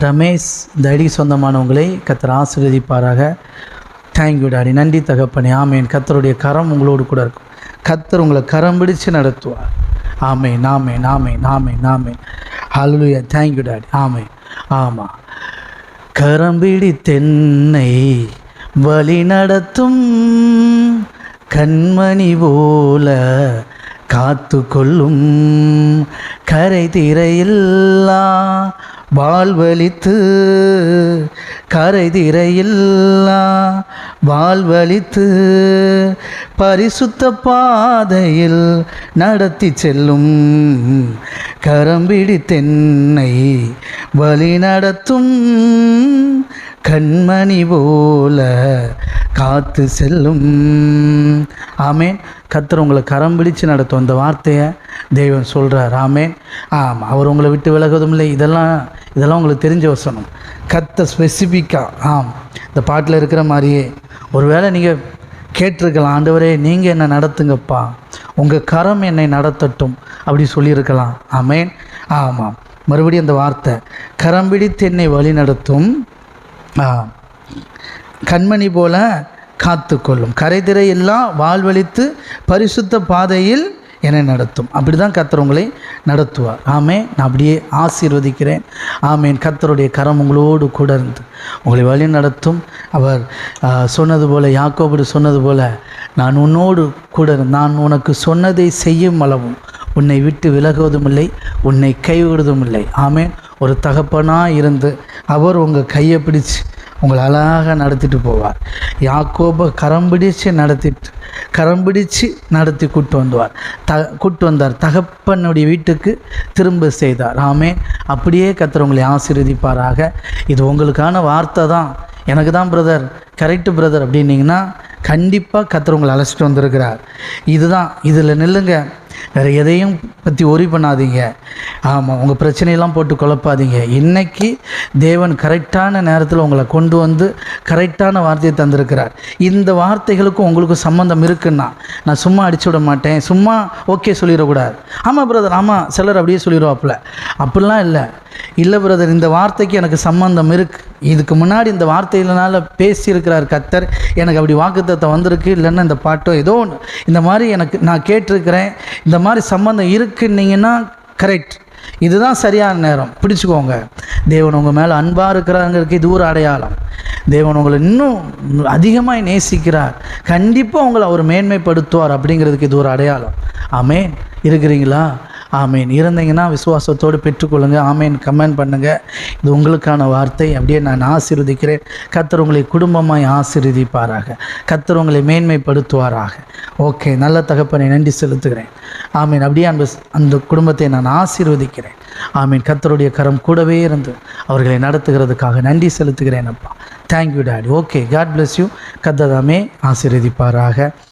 ரமேஷ் தடி சொந்தமானவங்களை கத்தர் ஆசீர்வதிப்பாராக. தேங்க்யூ டாடி நன்றி தகப்பனே. ஆமேன். கத்தருடைய கரம் உங்களோடு கூட இருக்கும். கத்தர் உங்களை கரம் பிடிச்சு நடத்துவார். ஆமே நாமே நாமே நாமே நாமே ஹalleluya தேங்க்யூ டாடி ஆமே. ஆமாம் கரம்பிடி தென்னை வழி நடத்தும் கண்மணி போல காத்து கொள்ளும் கரை திரையில்லா வாழ்வழித்து கரை திரையில்லா வாழ்வழித்து பரிசுத்த பாதையில் நடத்தி செல்லும் கரம்பிடி தென்னை வழி நடத்தும் கண்மணி போல காத்து செல்லும். ஆமேன். கத்தர் உங்களை கரம் பிடிச்சு நடத்தும் அந்த வார்த்தையை தெய்வம் சொல்கிறார் ஆமேன். ஆமாம் அவர் உங்களை விட்டு விலகுவதும் இல்லை. இதெல்லாம் இதெல்லாம் உங்களுக்கு தெரிஞ்ச வசனம். கத்த ஸ்பெசிஃபிக்காக ஆம் இந்த பாட்டில் இருக்கிற மாதிரியே. ஒருவேளை நீங்கள் கேட்டிருக்கலாம் ஆண்டவரே நீங்கள் என்னை நடத்துங்கப்பா. உங்கள் கரம் என்னை நடத்தட்டும். அப்படி சொல்லியிருக்கலாம். ஆமேன். ஆமாம். மறுபடியும் அந்த வார்த்தை. கரம் பிடித்து என்னை வழி நடத்தும் கண்மணி போல காத்துக்கொள்ளும். கரைதிரை எல்லாம் வாழ்வழித்து பரிசுத்த பாதையில் என்னை நடத்தும். அப்படி தான் கத்தர் உங்களை நடத்துவார். ஆமே நான் அப்படியே ஆசீர்வதிக்கிறேன். ஆமேன். கத்தருடைய கரம் உங்களோடு கூட இருந்து உங்களை வழி நடத்தும். அவர் சொன்னது போல் யாக்கோபு சொன்னது போல நான் உன்னோடு கூட இருந்து- நான் உனக்கு சொன்னதை செய்யும் அளவும். உன்னை விட்டு விலகுவதும் இல்லை உன்னை கைவிடுவதும் இல்லை. ஆமேன். ஒரு தகப்பனாக இருந்து அவர் உங்கள் கையை பிடிச்சு உங்களை அழகாக நடத்திட்டு போவார். யாக்கோபை கரம் பிடிச்சு நடத்திட்டு கரம் பிடிச்சு நடத்தி கூட்டு வந்துவார். த கூட்டு வந்தார். தகப்பனுடைய வீட்டுக்கு திரும்ப செய்தார். ஆமே அப்படியே கத்தர் உங்களை ஆசீர்வதிப்பாராக. இது உங்களுக்கான வார்த்தை தான். எனக்கு தான் பிரதர். கரெக்டு பிரதர் அப்படின்னீங்கன்னா கண்டிப்பாக கத்தர் உங்களை அழைச்சிட்டு வந்திருக்கிறார். இதுதான். இதில் நில்லுங்கள் வேறு எதையும் பற்றி ஒரி பண்ணாதீங்க. ஆமாம் உங்கள் பிரச்சனையெல்லாம் போட்டு குழப்பாதீங்க. இன்றைக்கி தேவன் கரெக்டான நேரத்தில் உங்களை கொண்டு வந்து கரெக்டான வார்த்தையை தந்திருக்கிறார். இந்த வார்த்தைகளுக்கும் உங்களுக்கும் சம்மந்தம் இருக்குன்னா நான் சும்மா அடிச்சு விட மாட்டேன். சும்மா ஓகே சொல்லிடக்கூடாது. ஆமாம் பிரதர் ஆமாம் சிலர் அப்படியே சொல்லிடுவாப்புல. அப்படிலாம் இல்லை. இல்லை பிரதர் இந்த வார்த்தைக்கு எனக்கு சம்மந்தம் இருக்குது இதுக்கு முன்னாடி இந்த வார்த்தையினால பேசியிருக்கிறார் கத்தர். எனக்கு அப்படி வாக்குத்தத்தை வந்திருக்கு. இல்லைன்னா இந்த பாட்டோ ஏதோ ஒன்று இந்த மாதிரி எனக்கு நான் கேட்டிருக்கிறேன். இந்த மாதிரி சம்பந்தம் இருக்குன்னீங்கன்னா கரெக்ட் இதுதான் சரியான நேரம். பிடிச்சுக்கோங்க. தேவன் உங்கள் மேலே அன்பாக இருக்கிறாங்கிறதுக்கு இது ஒரு அடையாளம். தேவன் உங்களை இன்னும் அதிகமாக நேசிக்கிறார். கண்டிப்பாக உங்களை அவர் மேன்மைப்படுத்துவார் அப்படிங்கிறதுக்கு இது ஒரு அடையாளம். ஆமே இருக்கிறீங்களா? ஆமீன். இருந்தீங்கன்னா விசுவாசத்தோடு பெற்றுக்கொள்ளுங்க. ஆமீன். கமெண்ட் பண்ணுங்கள் இது உங்களுக்கான வார்த்தை. அப்படியே நான் ஆசீர்வதிக்கிறேன். கத்தர் உங்களை குடும்பமாய் ஆசீர்வதிப்பாராக. கத்தர் உங்களை மேன்மைப்படுத்துவாராக. ஓகே. நல்ல தகப்பனை நன்றி செலுத்துகிறேன். ஆமீன். அப்படியே அந்த அந்த குடும்பத்தை நான் ஆசீர்வதிக்கிறேன். ஆமீன். கத்தருடைய கரம் கூடவே இருந்து அவர்களை நடத்துகிறதுக்காக நன்றி செலுத்துகிறேன் அப்பா. Thank you daddy okay god bless you கத்ததாமே ஆசீர்வதிப்பாராக.